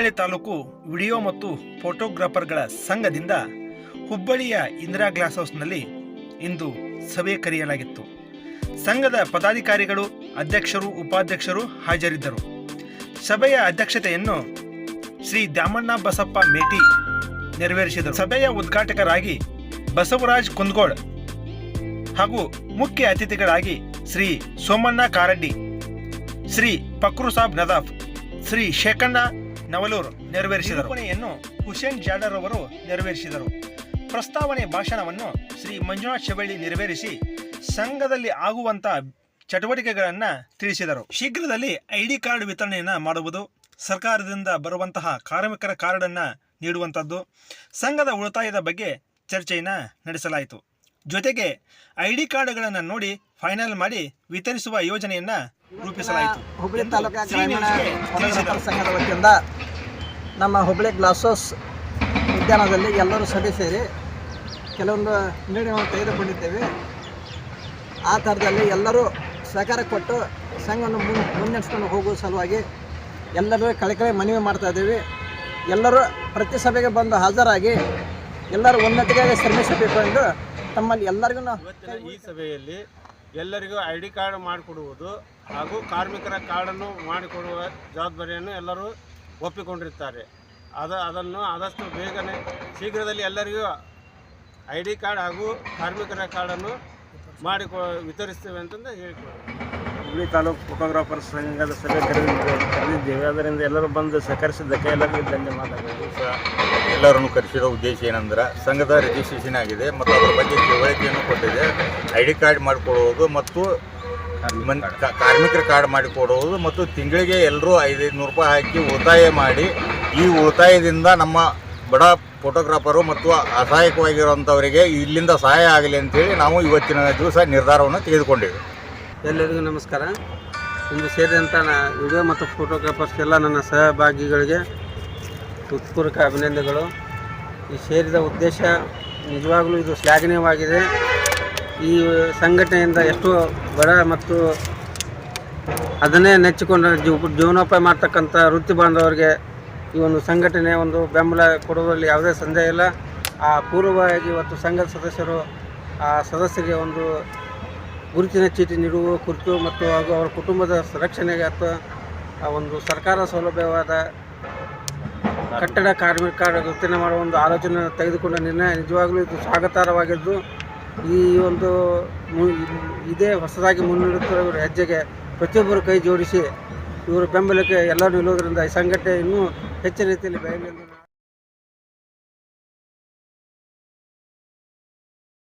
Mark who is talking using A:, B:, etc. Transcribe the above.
A: Hubballi taluk video ಮತ್ತು ಫೋಟೋಗ್ರಾಫರ್ಗಳ ಸಂಘದಿಂದ ಹುಬ್ಬಳ್ಳಿಯ ಇಂದಿರಾ ಗ್ಲಾಸ್ ಹೌಸ್ನಲ್ಲಿ ಇಂದು ಸಭೆ ಕರೆಯಲಾಗಿತ್ತು. ಸಂಘದ ಪದಾಧಿಕಾರಿಗಳು, ಅಧ್ಯಕ್ಷರು, ಉಪಾಧ್ಯಕ್ಷರು ಹಾಜರಿದ್ದರು. ಸಭೆಯ ಅಧ್ಯಕ್ಷತೆಯನ್ನು ಶ್ರೀ ದ್ಯಾಮಣ್ಣ ಬಸಪ್ಪ ಮೇಟಿ ನೆರವೇರಿಸಿದರು. ಸಭೆಯ ಉದ್ಘಾಟಕರಾಗಿ ಬಸವರಾಜ್ ಕುಂದಗೋಳ್ ಹಾಗೂ ಮುಖ್ಯ ಅತಿಥಿಗಳಾಗಿ ಶ್ರೀ ಸೋಮಣ್ಣ ಕಾರಡ್ಡಿ, ಶ್ರೀ ಪಕ್ರು ಸಾಬ್ ನದಾಫ್, ಶ್ರೀ ಶೇಖಣ್ಣ ನವಲೂರ್ ನೆರವೇರಿಸಿದರು. ಕೊನೆಯನ್ನು ಹುಸೇನ್ ಜಾಡರ್ ಅವರು ನೆರವೇರಿಸಿದರು. ಪ್ರಸ್ತಾವನೆ ಭಾಷಣವನ್ನು ಶ್ರೀ ಮಂಜುನಾಥ್ ಶೆಬಳ್ಳಿ ನೆರವೇರಿಸಿ ಸಂಘದಲ್ಲಿ ಆಗುವಂತಹ ಚಟುವಟಿಕೆಗಳನ್ನು ತಿಳಿಸಿದರು. ಶೀಘ್ರದಲ್ಲಿ ಐಡಿ ಕಾರ್ಡ್ ವಿತರಣೆಯನ್ನು ಮಾಡುವುದು ಸರ್ಕಾರದಿಂದ ಬರುವಂತಹ ಕಾರ್ಮಿಕರ ಕಾರ್ಡನ್ನು ನೀಡುವಂಥದ್ದು ಸಂಘದ ಉಳಿತಾಯದ ಬಗ್ಗೆ ಚರ್ಚೆಯನ್ನು ನಡೆಸಲಾಯಿತು. ಜೊತೆಗೆ ಐಡಿ ಕಾರ್ಡ್ಗಳನ್ನು ನೋಡಿ ಫೈನಲ್ ಮಾಡಿ ವಿತರಿಸುವ ಯೋಜನೆಯನ್ನ ರೂಪಿಸಲಾಯಿತು.
B: ನಮ್ಮ ಹುಬ್ಬಳ್ಳಿ ಗ್ಲಾಸ್ ಹೌಸ್ ಉದ್ಯಾನದಲ್ಲಿ ಎಲ್ಲರೂ ಸಭೆ ಸೇರಿ ಕೆಲವೊಂದು ನಿರ್ಣಯವನ್ನು ತೆಗೆದುಕೊಂಡಿದ್ದೇವೆ. ಆ ಥರದಲ್ಲಿ ಎಲ್ಲರೂ ಸಹಕಾರ ಕೊಟ್ಟು ಸಂಘವನ್ನು ಮುನ್ ಮುನ್ನಡೆಸ್ಕೊಂಡು ಹೋಗುವ ಸಲುವಾಗಿ ಎಲ್ಲರೂ ಕಳೆಕಳೆ ಮನವಿ ಮಾಡ್ತಾ ಇದ್ದೀವಿ. ಎಲ್ಲರೂ ಪ್ರತಿ ಸಭೆಗೆ ಬಂದು ಹಾಜರಾಗಿ ಎಲ್ಲರೂ ಉನ್ನತಿಗಾಗಿ ಶ್ರಮಿಸಬೇಕು ಎಂದು ತಮ್ಮಲ್ಲಿ ಎಲ್ಲರಿಗೂ
C: ಈ ಸಭೆಯಲ್ಲಿ ಎಲ್ಲರಿಗೂ ಐ ಡಿ ಕಾರ್ಡ್ ಮಾಡಿಕೊಡುವುದು ಹಾಗೂ ಕಾರ್ಮಿಕರ ಕಾರ್ಡನ್ನು ಮಾಡಿಕೊಡುವ ಜವಾಬ್ದಾರಿಯನ್ನು ಎಲ್ಲರೂ ಒಪ್ಪಿಕೊಂಡಿರ್ತಾರೆ. ಅದ ಅದನ್ನು ಆದಷ್ಟು ಬೇಗನೆ ಶೀಘ್ರದಲ್ಲಿ ಎಲ್ಲರಿಗೂ ಐ ಡಿ ಕಾರ್ಡ್ ಹಾಗೂ ಕಾರ್ಮಿಕರ ಕಾರ್ಡನ್ನು ಮಾಡಿಕೊ ವಿತರಿಸ್ತೇವೆ ಅಂತಂದು ಹೇಳಿಕೊಡ್ತೀವಿ
D: ಹುಬ್ಳಿ ತಾಲೂಕು ಫೋಟೋಗ್ರಾಫರ್ ಸಂಘದ ಸಭೆ ಕರೆದಿದ್ದೇವೆ ಕರೆದಿದ್ದೇವೆ. ಅದರಿಂದ ಎಲ್ಲರೂ ಬಂದು ಸಹಕರಿಸಿದ್ದಕ್ಕೆ ಎಲ್ಲರಿಗೂ ಧನ್ಯವಾದಗಳು.
E: ಸಹ ಎಲ್ಲರನ್ನು ಕರೆಸಿರೋ ಉದ್ದೇಶ ಏನಂದ್ರೆ ಸಂಘದ ರಿಜಿಸ್ಟ್ರೇಷನ್ ಆಗಿದೆ ಮತ್ತು ಅದರ ಬಗ್ಗೆ ತಿಳುವಳಿಕೆಯನ್ನು ಕೊಟ್ಟಿದೆ. ಐ ಡಿ ಕಾರ್ಡ್ ಮಾಡಿಕೊಳ್ಳುವುದು ಮತ್ತು ಮನ್ ಕಾರ್ಮಿಕರ ಕಾರ್ಡ್ ಮಾಡಿಕೊಡುವುದು ಮತ್ತು ತಿಂಗಳಿಗೆ ಎಲ್ಲರೂ ಐದೈದು ನೂರು ರೂಪಾಯಿ ಹಾಕಿ ಉಳಿತಾಯ ಮಾಡಿ ಈ ಉಳಿತಾಯದಿಂದ ನಮ್ಮ ಬಡ ಫೋಟೋಗ್ರಾಫರು ಮತ್ತು ಅಸಹಾಯಕವಾಗಿರುವಂಥವರಿಗೆ ಇಲ್ಲಿಂದ ಸಹಾಯ ಆಗಲಿ ಅಂತೇಳಿ ನಾವು ಇವತ್ತಿನ ದಿವಸ ನಿರ್ಧಾರವನ್ನು ತೆಗೆದುಕೊಂಡಿವೆ
F: ಎಲ್ಲರಿಗೂ ನಮಸ್ಕಾರ. ಇಂದು ಸೇರಿದಂಥ ನಾ ವಿಡಿಯೋ ಮತ್ತು ಫೋಟೋಗ್ರಾಫರ್ಸ್ ಎಲ್ಲ ನನ್ನ ಸಹಭಾಗಿಗಳಿಗೆ ಹೃತ್ಪೂರ್ವಕ ಅಭಿನಂದನೆಗಳು. ಈ ಸೇರಿದ ಉದ್ದೇಶ ನಿಜವಾಗಲೂ ಇದು ಶ್ಲಾಘನೀಯವಾಗಿದೆ. ಈ ಸಂಘಟನೆಯಿಂದ ಎಷ್ಟೋ ಬಡ ಮತ್ತು ಅದನ್ನೇ ನೆಚ್ಚಿಕೊಂಡು ಜೀವ ಜೀವನೋಪಾಯ ಮಾಡ್ತಕ್ಕಂಥ ವೃತ್ತಿ ಬಾಂಧವರಿಗೆ ಈ ಒಂದು ಸಂಘಟನೆ ಒಂದು ಬೆಂಬಲ ಕೊಡುವಲ್ಲಿ ಯಾವುದೇ ಸಂದೇಹ ಇಲ್ಲ. ಆ ಪೂರ್ವವಾಗಿ ಇವತ್ತು ಸಂಘದ ಸದಸ್ಯರು ಆ ಸದಸ್ಯರಿಗೆ ಒಂದು ಗುರುತಿನ ಚೀಟಿ ನೀಡುವ ಕುರಿತು ಮತ್ತು ಹಾಗೂ ಅವರ ಕುಟುಂಬದ ರಕ್ಷಣೆಗೆ ಅಥವಾ ಆ ಒಂದು ಸರ್ಕಾರ ಸೌಲಭ್ಯವಾದ ಕಟ್ಟಡ ಕಾರ್ಮಿಕ ಗುರುತಿನ ಮಾಡುವ ಒಂದು ಆಲೋಚನೆ ತೆಗೆದುಕೊಂಡ ನಿರ್ಣಯ ನಿಜವಾಗಲೂ ಇದು ಸ್ವಾಗತಾರ್ಹವಾಗಿದ್ದು ಈ ಒಂದು ಇದೇ ಹೊಸದಾಗಿ ಇವರ ಹೆಜ್ಜೆಗೆ ಪ್ರತಿಯೊಬ್ಬರು ಕೈ ಜೋಡಿಸಿ ಇವರ ಬೆಂಬಲಕ್ಕೆ ಎಲ್ಲರೂ ನಿಲ್ಲೋದರಿಂದ ಈ ಸಂಘಟನೆ ಇನ್ನೂ ಹೆಚ್ಚಿನ ರೀತಿಯಲ್ಲಿ ಬೆಳೆಯಲಿ